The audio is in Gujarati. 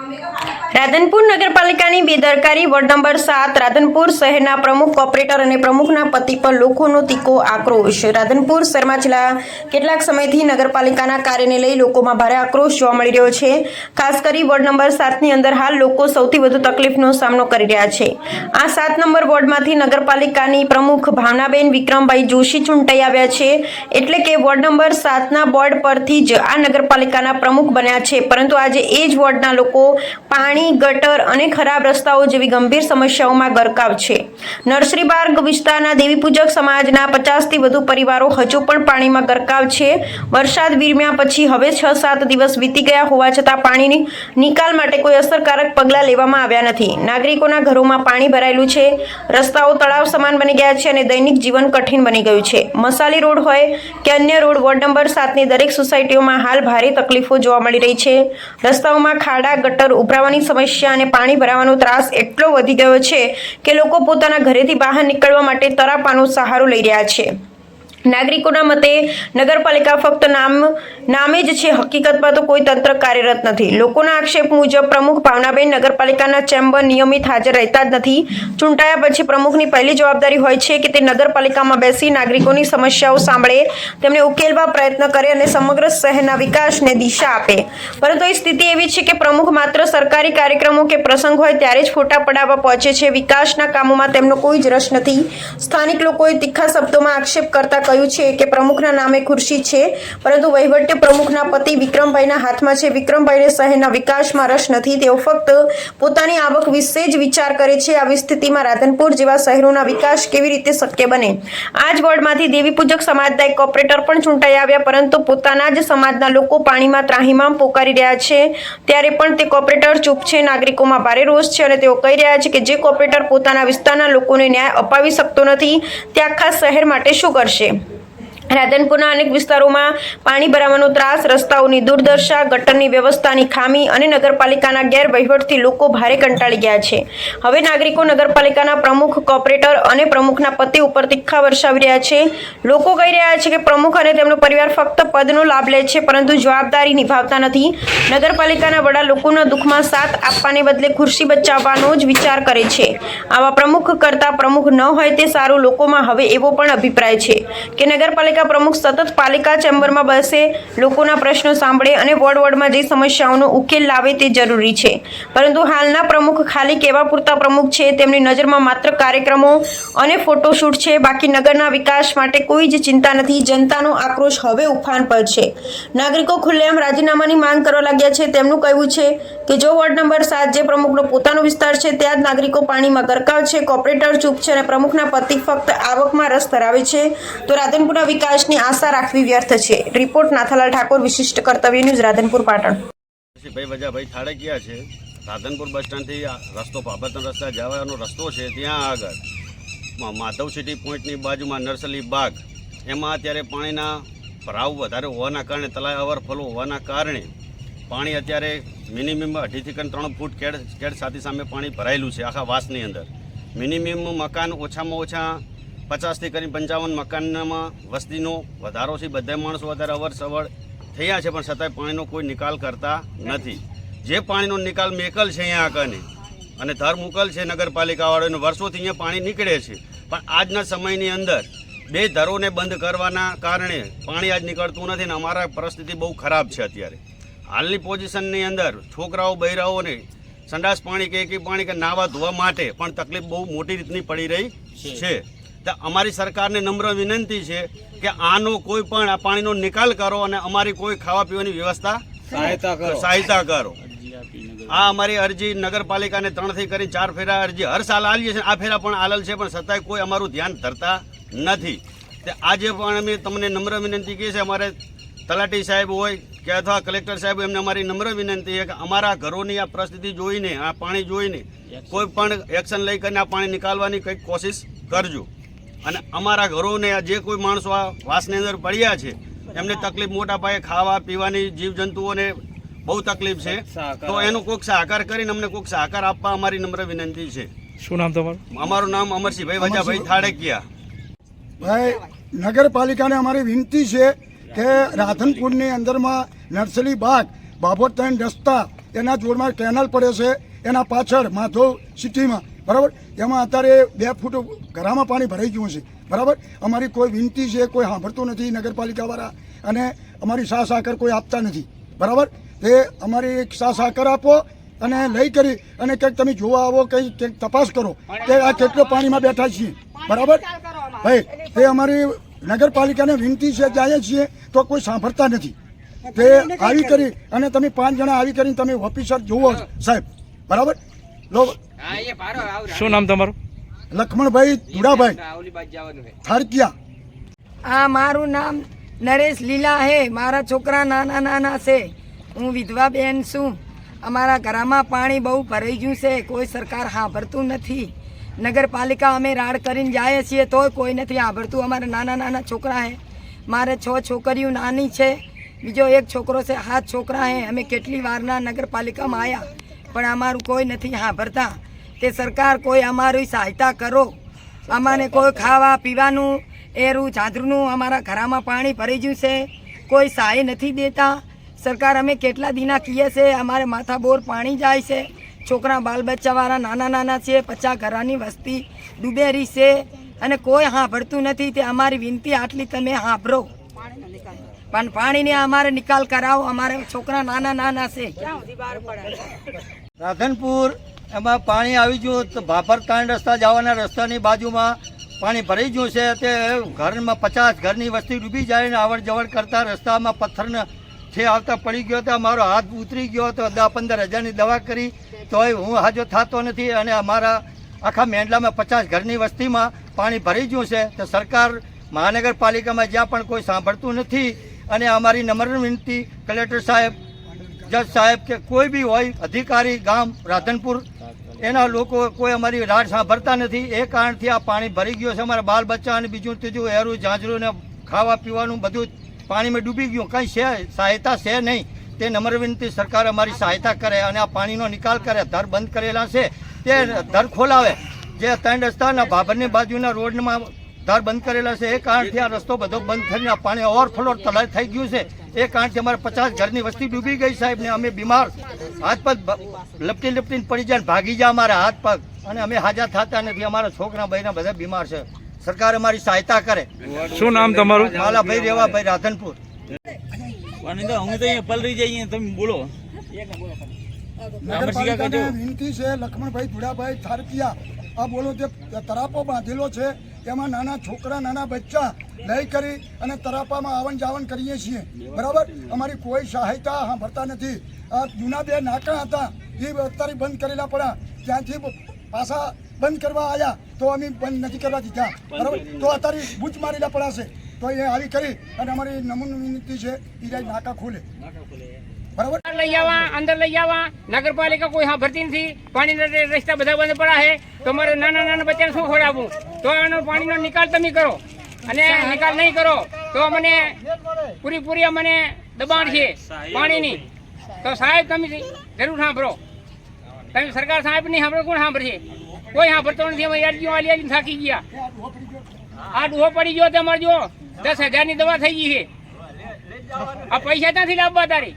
mami ka રાધનપુર નગરપાલિકાની બેદરકારી વોર્ડ નંબર સાત રાધનપુર શહેરના પ્રમુખ ઓપરેટર અને પ્રમુખના પતિ પર લોકોનો તીકો આક્રોશ. રાધનપુર શહેરમાં છેલ્લા કેટલાક સમયથી નગરપાલિકાના કાર્યને લઈ લોકોમાં ભારે આક્રોશ જોવા મળી રહ્યો છે. ખાસ કરી વોર્ડ નંબર સાતની અંદર હાલ લોકો સૌથી વધુ તકલીફનો સામનો કરી રહ્યા છે. આ સાત નંબર વોર્ડમાંથી નગરપાલિકાની પ્રમુખ ભાવનાબેન વિક્રમભાઈ જોશી ચૂંટાઈ આવ્યા છે. એટલે કે વોર્ડ નંબર સાતના બોર્ડ પરથી જ આ નગરપાલિકાના પ્રમુખ બન્યા છે. પરંતુ આજે એ જ વોર્ડના લોકો પાણી ગટર અને ખરાબ રસ્તાઓ જેવી ગંભીર સમસ્યાઓમાં ગરકાવ છે. નર્સરી વિસ્તારના દેવી પૂજક સમાજના પચાસથી વધુ પરિવારો હજુ પણ પાણીમાં ગરકાવ છે. વરસાદ વિરમ્યા પછી હવે છ સાત દિવસ વીતી ગયા હોવા છતાં પાણીની નિકાલ માટે કોઈ અસરકારક પગલાં લેવામાં આવ્યા નથી. નાગરિકોના ઘરોમાં પાણી ભરાયેલું છે. રસ્તાઓ તળાવ સમાન બની ગયા છે અને દૈનિક જીવન કઠિન બની ગયું છે. મસાલી રોડ હોય કે અન્ય રોડ, વોર્ડ નંબર સાતની દરેક સોસાયટીઓમાં હાલ ભારે તકલીફો જોવા મળી રહી છે. રસ્તાઓમાં ખાડા, ગટર ઉભરાવાની સમસ્યા અને પાણી ભરાવાનો ત્રાસ એટલો વધી ગયો છે કે લોકો પોતાના ઘરેથી બહાર નીકળવા માટે તરાપાનો સહારો લઈ રહ્યા છે. નાગરિકોના મતે નગરપાલિકા ફક્ત નામ નામે જ છે. હકીકતમાં તો કોઈ તંત્ર કાર્યરત નથી. લોકોના આક્ષેપ મુજબ પ્રમુખ ભાવનાબેન નગરપાલિકાના ચેમ્બર નિયમિત હાજર રહેતા જ નથી. ચૂંટાયા પછી પ્રમુખની પહેલી જવાબદારી હોય છે કે તે નગરપાલિકામાં બેસી નાગરિકોની સમસ્યાઓ સાંભળે, તેમને ઉકેલવા પ્રયત્ન કરે અને સમગ્ર શહેરના વિકાસને દિશા આપે. પરંતુ એ સ્થિતિ એવી છે કે પ્રમુખ માત્ર સરકારી કાર્યક્રમો કે પ્રસંગ હોય ત્યારે જ ફોટા પડાવવા પહોંચે છે. વિકાસના કામોમાં તેમનો કોઈ જ રસ નથી. સ્થાનિક લોકોએ તીખા શબ્દોમાં આક્ષેપ કરતા કહ્યું છે કે પ્રમુખના નામે ખુરશી છે, પરંતુ વહીવટી પ્રમુખના પતિ વિક્રમભાઈના હાથમાં છે. વિક્રમભાઈને શહેરના વિકાસમાં રસ નથી. તેઓ ફક્ત પોતાની આવક વિશે જ વિચાર કરે છે. આવી સ્થિતિમાં રાધનપુર જેવા શહેરોના વિકાસ કેવી રીતે શક્ય બને? આ જ વોર્ડમાંથી દેવી પૂજક સમાજના એક ઓપરેટર પણ ચૂંટાઈ આવ્યા, પરંતુ પોતાના જ સમાજના લોકો પાણીમાં ત્રાહીમામ પોકારી રહ્યા છે. ત્યારે પણ તે કોર્પોરેટર ચૂપ છે. નાગરિકોમાં ભારે રોષ છે અને તેઓ કહી રહ્યા છે કે જે કોર્પોરેટર પોતાના વિસ્તારના લોકોને ન્યાય અપાવી શકતો નથી, તે આખા શહેર માટે શું કરશે? રાધનપુરના અનેક વિસ્તારોમાં પાણી ભરાવાનો ત્રાસ, રસ્તાઓની દુર્દશા, ગટરની વ્યવસ્થાની ખામી અને નગરપાલિકાના ગેરવહીવટથી લોકો ભારે કંટાળી ગયા છે. હવે નાગરિકો નગરપાલિકાના પ્રમુખ, કોર્પોરેટર અને પ્રમુખના પતિ ઉપર તીખા વરસાવી રહ્યા છે. લોકો કહી રહ્યા છે કે પ્રમુખ અને તેમનો પરિવાર ફક્ત પદનો લાભ લે છે, પરંતુ જવાબદારી નિભાવતા નથી. નગરપાલિકાના વડા લોકોના દુઃખમાં સાથ આપવાને બદલે ખુરશી બચાવવાનો જ વિચાર કરે છે. આવા પ્રમુખ કરતા પ્રમુખ ન હોય તે સારું લોકોમાં હવે એવો પણ અભિપ્રાય છે. કે નગરપાલિકા પ્રમુખ સતત પાલિકા ચેમ્બરમાં બેસે, લોકોના પ્રશ્નો સાંભળે અને વોર્ડ વોર્ડમાં જે સમસ્યાઓનો ઉકેલ લાવે તે જરૂરી છે. પરંતુ હાલના પ્રમુખ ખાલી કેવા પૂરતા પ્રમુખ છે, તેમની નજરમાં માત્ર કાર્યક્રમો અને ફોટોશૂટ છે, બાકી નગરના વિકાસ માટે કોઈ જ ચિંતા નથી. જનતાનો આક્રોશ હવે ઉફાન પર છે. નાગરિકો ખુલ્લેઆમ રાજીનામાની માંગ કરવા લાગ્યા છે. તેમનું કહેવું છે કે જો વોર્ડ નંબર સાત જે પ્રમુખનો પોતાનો વિસ્તાર છે, ત્યાં જ નાગરિકો પાણીમાં ગરકાવ છે કોર્પોરેટર ચૂપ છે અને પ્રમુખના પતિ ફક્ત આવકમાં રસ ધરાવે છે. તો રાધનપુરના વિકાસની આશા રાખવી વ્યર્થ છે. રિપોર્ટ નાથાલાલ ઠાકોર, વિશિષ્ટ કર્તવ્ય ન્યૂઝ, રાધનપુર, પાટણ. ભાઈ વજાભાઈ ખાડકિયા છે. રાધનપુર બસ સ્ટેન્ડથી રસ્તો પાબતન રસ્તા જવાનો રસ્તો છે, ત્યાં આગળ. માધવ સિટી પોઈન્ટની બાજુમાં નર્સરી બાગ. એમાં અત્યારે પાણીના ભરાવ વધારે હોવાના કારણે તલાય ઓવરફ્લો હોવાના કારણે પાણી અત્યારે મિનિમમ અઢીથી કરીને ત્રણ ફૂટ કેડ કેડ સાથી સામે પાણી ભરાયેલું છે, આખા વાસની અંદર. મિનિમમ મકાન ઓછામાં ઓછા પચાસથી કરીને પંચાવન મકાનમાં વસ્તીનો વધારો છે. બધા માણસો અત્યારે અવરસવર થયા છે પણ છતાંય પાણીનો કોઈ નિકાલ કરતા નથી. જે પાણીનો નિકાલ મેકલ છે અહીંયા આગળની અને ધર મુકલ છે નગરપાલિકાવાળાને વર્ષોથી અહીંયા પાણી નીકળે છે. પણ આજના સમયની અંદર બે ધરોને બંધ કરવાના કારણે પાણી આજ નીકળતું નથી ને અમારા પરિસ્થિતિ બહુ ખરાબ છે અત્યારે. હાલની પોઝિશનની અંદર છોકરાઓ બૈરાઓને સંડાસ પાણી કે પાણી કે નાવા ધોવા માટે પણ તકલીફ બહુ મોટી રીતની પડી રહી છે. તો અમારી સરકારને નમ્ર વિનંતી છે કે આનો કોઈ પણ આ પાણીનો નિકાલ કરો અને અમારી કોઈ ખાવા પીવાની વ્યવસ્થા સહાયતા કરો. સહાયતા કરો. આ અમારી અરજી નગરપાલિકાને ત્રણથી કરી ચાર ફેરા અરજી હર સાલ આલીએ છીએ. આ ફેરા પણ આલલ છે પણ છતાંય કોઈ અમારું ધ્યાન ધરતા નથી. તે આજે પણ અમે તમને નમ્ર વિનંતી કહીએ છે અમારે તલાટી સાહેબ હોય કે અથવા કલેક્ટર સાહેબ એમને અમારી નમ્ર વિનંતી છે કે અમારા ઘરોની આ પરિસ્થિતિ જોઈને આ પાણી જોઈને કોઈ પણ એક્શન લઈ કરીને આ પાણી નિકાલવાની કંઈક કોશિશ કરજો. અને અમારા ઘરોને આ જે કોઈ માણસો આ વાસની અંદર પડ્યા છે એમને તકલીફ મોટા પાયે ખાવા પીવાની જીવજંતુઓને બહુ તકલીફ છે. તો એનો કોઈક સહકાર કરીને અમને કોઈક સહકાર આપવા અમારી નમ્ર વિનંતી છે. શું નામ તમારું? અમારું નામ અમરસિંહભાઈ વજાભાઈ થાળકિયા ભાઈ નગરપાલિકાને અમારી વિનંતી છે કે રાધનપુરની અંદરમાં નર્સરી બાગ બાબોતન રસ્તા એના જોડમાં કેનલ પડે છે એના પાછળ માધવ સિટીમાં બરાબર? એમાં અત્યારે બે ફૂટ ઘરામાં પાણી ભરાઈ ગયું છે. બરાબર? અમારી કોઈ વિનંતી છે, કોઈ સાંભળતું નથી નગરપાલિકાવાળા અને અમારી સા સાકર કોઈ આપતા નથી. બરાબર? તે અમારી એક સા સાકર આપો અને લઈ કરી અને કંઈક તમે જોવા આવો કંઈક કંઈક તપાસ કરો કે આ કેટલો પાણીમાં બેઠા છીએ. બરાબર? ભાઈ, તે અમારી નગરપાલિકાને વિનંતી છે જાય છીએ, તો કોઈ સાંભળતા નથી. તે આવી કરી અને તમે પાંચ જણા આવી કરીને તમે ઓફિસર જુઓ સાહેબ. બરાબર? લો. શું નામ તમારું? લખમણભાઈ ધુડાભાઈ. થારકિયા આ મારું નામ નરેશ લીલા હે. મારા છોકરા નાના નાના છે. હું વિધવા બેન છું. અમારા ઘરમાં પાણી બહુ ભરાઈ ગયું છે. કોઈ સરકાર સાંભળતું નથી. નગરપાલિકા અમે રાડ કરીને જઈએ છીએ તોય કોઈ નથી સાંભળતું અમારા નાના નાના છોકરા હે. મારે છ છોકરીઓ નાની છે. બીજો એક છોકરો છે હાથ છોકરા હે. અમે કેટલી વારના નગરપાલિકામાં આવ્યા પણ અમારું કોઈ નથી સાંભળતા. તે સરકાર કોઈ અમારી સહાયતા કરો. અમાને કોઈ ખાવા પીવાનું, એરું ચાદરનું અમારા ઘરમાં પાણી ભરી ગયું છે. કોઈ સહાય નથી દેતા. સરકાર અમે કેટલા દિના કીએ છે? અમારે માથા બોર પાણી જાય છે. છોકરા બાલ બચ્ચાવાળા નાના નાના છે, પચાસ ઘરાની વસ્તી ડૂબેરી છે અને કોઈ સાંભળતું નથી. તે અમારી વિનંતી આટલી તમે સાંભળો. પણ પાણીને અમારે નિકાલ કરાવો. અમારે છોકરા નાના નાના છે. રાધનપુર, એમાં પાણી આવી ગયું તો ભાભર ત્રણ રસ્તા જવાના રસ્તાની બાજુમાં પાણી ભરાઈ ગયું છે તે ઘરમાં પચાસ ઘરની વસ્તી ડૂબી જાય ને આવડ જવડ કરતા રસ્તામાં પથ્થરને છે આવતા પડી ગયો તો મારો હાથ ઉતરી ગયો તો દસ પંદર હજારની દવા કરી, તોય હું હાજો થતો નથી અને અમારા આખા મેંડલામાં પચાસ ઘરની વસ્તીમાં પાણી ભરી ગયું છે. તો સરકાર મહાનગરપાલિકામાં જ્યાં પણ કોઈ સાંભળતું નથી અને અમારી નમ્ર વિનંતી કલેક્ટર સાહેબ જજ સાહેબ કે કોઈ બી હોય, અધિકારી, ગામ, રાધનપુર, એના લોકો કોઈ અમારી રાડ સાંભળતા નથી. એ કારણથી આ પાણી ભરી ગયું છે. અમારા બાલ બચ્ચા અને બીજું ત્રીજું એરું, ઝાંઝરું ને ખાવા પીવાનું બધું પાણીમાં ડૂબી ગયું. કંઈ છે, સહાયતા છે નહીં. તે નમ્ર વિનંતી સરકાર અમારી સહાયતા કરે અને આ પાણીનો નિકાલ કરે. ધર બંધ કરેલા છે. તે ધર ખોલાવે. જે ત્રણ રસ્તાના ભાભરની બાજુના રોડમાં ધર બંધ કરેલા છે. એ કારણથી આ રસ્તો બધો બંધ થઈને પાણી ઓવરફ્લો તલાઈ થઈ ગયું છે. એ કારણથી અમારે પચાસ ઘરની વસ્તી ડૂબી ગઈ સાહેબ ને અમે બીમાર. હાથ પગ લપટી લપટીને પડી જાય ને ભાગી જાય અમારા હાથ પગ. અને અમે હાજર થતા નથી. અમારા છોકરા ભાઈના બધા બીમાર છે. સરકાર અમારી સહાયતા કરે. શું નામ તમારું? માલાભાઈ રેવાભાઈ રાધનપુર. ભાઈ તો અહીંયા પલરી જઈએ તમે બોલો. વિનંતી છે લખમણભાઈ ભુડાભાઈ થારકિયા આ બોલો જે તરાપો બાંધેલો છે એમાં નાના છોકરા, નાના બચ્ચા લઈ કરી અને તરાપામાં આવન જાવન કરીએ છીએ. બરાબર? અમારી કોઈ સહાયતા સાંભળતા નથી. આ જૂના બે નાકા હતા, એ અત્યારે બંધ કરેલા પડ્યા. ત્યાંથી પાછા બંધ કરવા આવ્યા તો અમે બંધ નથી કરવા દીધા. બરાબર? તો અત્યારે બૂચ મારેલા પડાશે. તો એ આવી કરી અને અમારી નમૂન વિનંતી છે એ જાય નાકા ખોલે. બરાબર? લઈ આવવા અંદર લઈ આવવા નગરપાલિકા કોઈ હા ભરતી નથી. પાણીના રસ્તા બધા બંધ પડ્યા છે. તો મારે નાના નાના બચ્ચાને શું ખવડાવવું? તો આનો પાણીનો નિકાલ તમે કરો. અને નિકાલ નહીં કરો તો અમને પૂરી પૂરી મને દબાણ છે પાણીની. તો સાહેબ તમે જરૂર સાંભળો. તમે સરકાર સાહેબ નહીં સાંભળો કોણ સાંભળશે? કોઈ સાંભળતો નથી. અમે અરજીઓ આલી આલીને થાકી ગયા. આ ડૂહો પડી ગયો. તમારે જો. દસ હજારની દવા થઈ ગઈ છે. આ પૈસા ત્યાંથી લાવવા તારી?